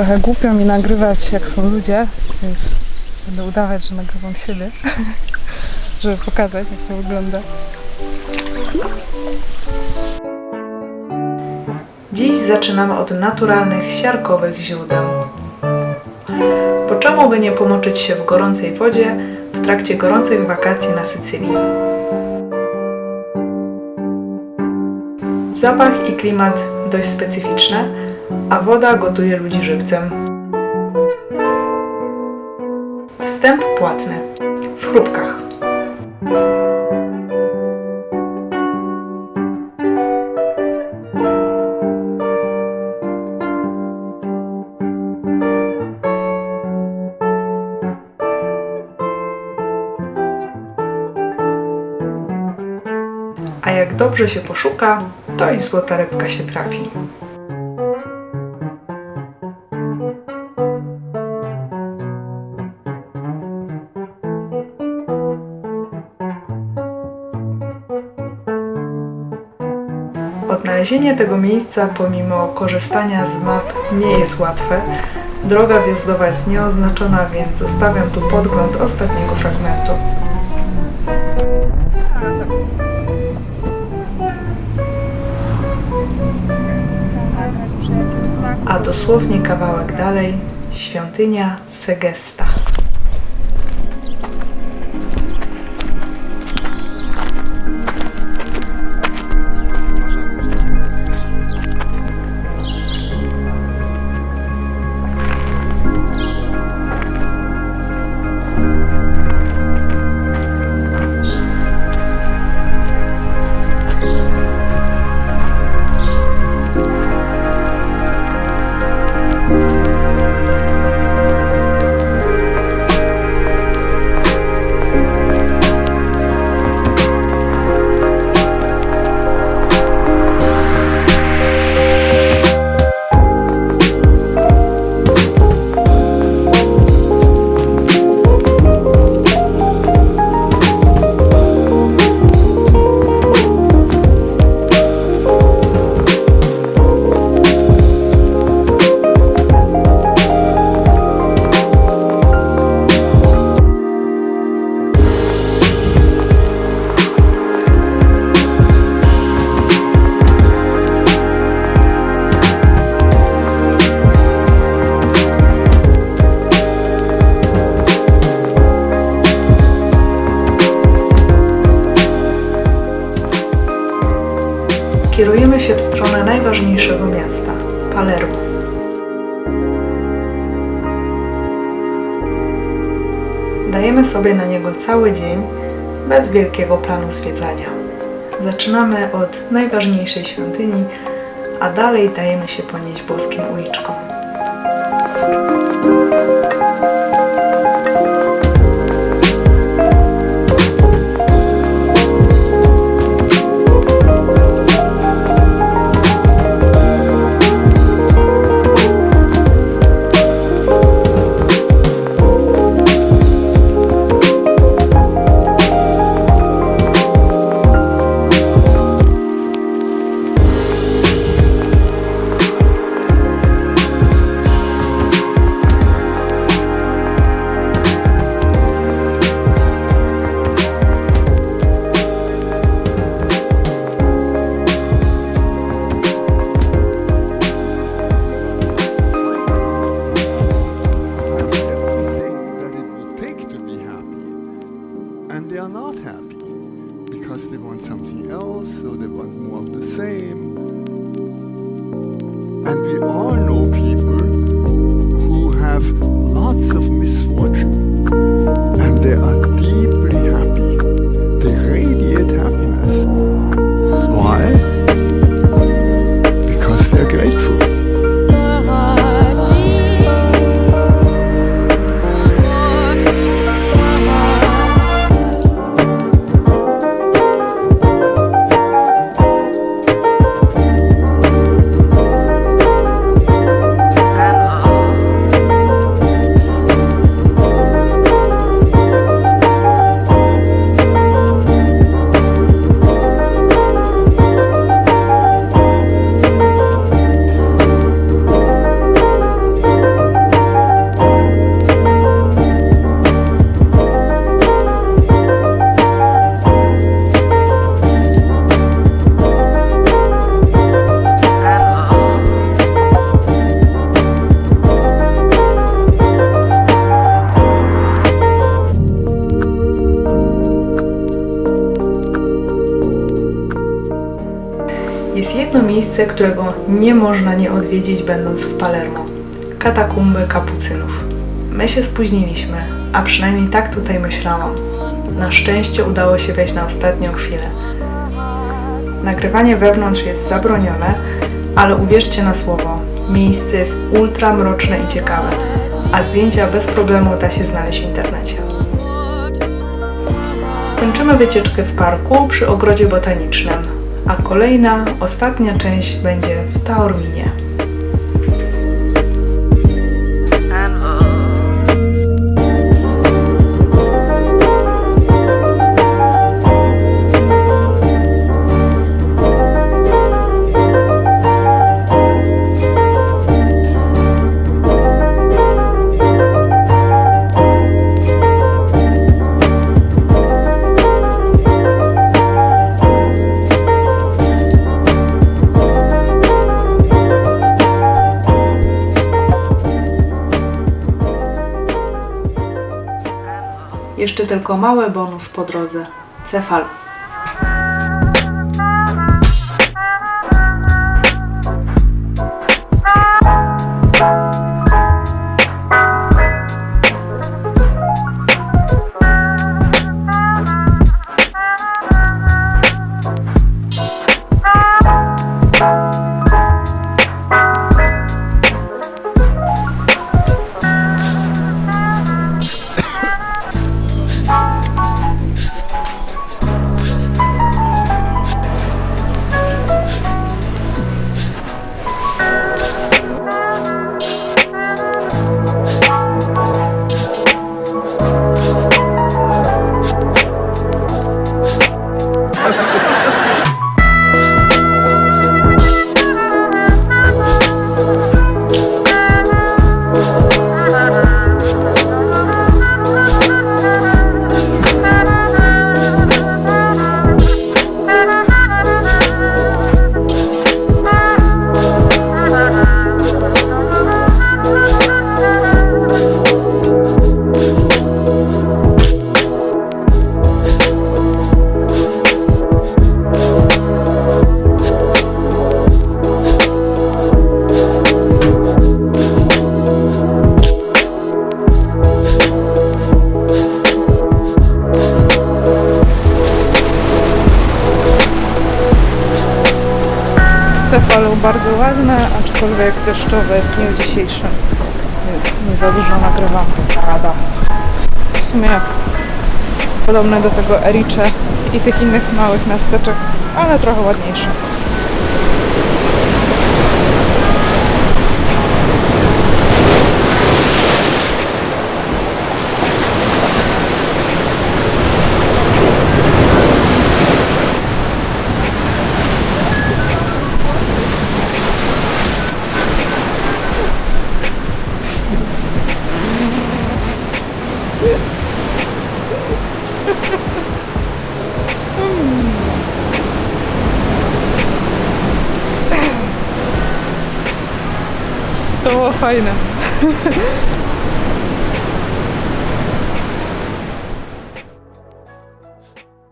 trochę głupio mi nagrywać jak są ludzie, więc będę udawać, że nagrywam siebie, żeby pokazać jak to wygląda. Dziś zaczynamy od naturalnych, siarkowych źródeł. Bo czemu by nie pomoczyć się w gorącej wodzie w trakcie gorących wakacji na Sycylii? Zapach i klimat dość specyficzne, a woda gotuje ludzi żywcem. Wstęp płatny. W chrupkach. A jak dobrze się poszuka, to i złota rybka się trafi. Odnalezienie tego miejsca pomimo korzystania z map nie jest łatwe. Droga wjazdowa jest nieoznaczona, więc zostawiam tu podgląd ostatniego fragmentu. A dosłownie kawałek dalej świątynia Segesta. Kierujemy się w stronę najważniejszego miasta Palermo. Dajemy sobie na niego cały dzień bez wielkiego planu zwiedzania. Zaczynamy od najważniejszej świątyni, a dalej dajemy się ponieść włoskim uliczkom. Miejsce, którego nie można nie odwiedzić będąc w Palermo. Katakumby kapucynów. My się spóźniliśmy, a przynajmniej tak tutaj myślałam. Na szczęście udało się wejść na ostatnią chwilę. Nagrywanie wewnątrz jest zabronione, ale uwierzcie na słowo, miejsce jest ultra mroczne i ciekawe, a zdjęcia bez problemu da się znaleźć w internecie. Kończymy wycieczkę w parku przy ogrodzie botanicznym, a kolejna, ostatnia część będzie w Taorminie. Jeszcze tylko mały bonus po drodze. Cefal. Aczkolwiek deszczowe w dniu dzisiejszym, więc nie za dużo nagrywam. Rada. W sumie podobne do tego Ericze i tych innych małych miasteczek, ale trochę ładniejsze. Fajne.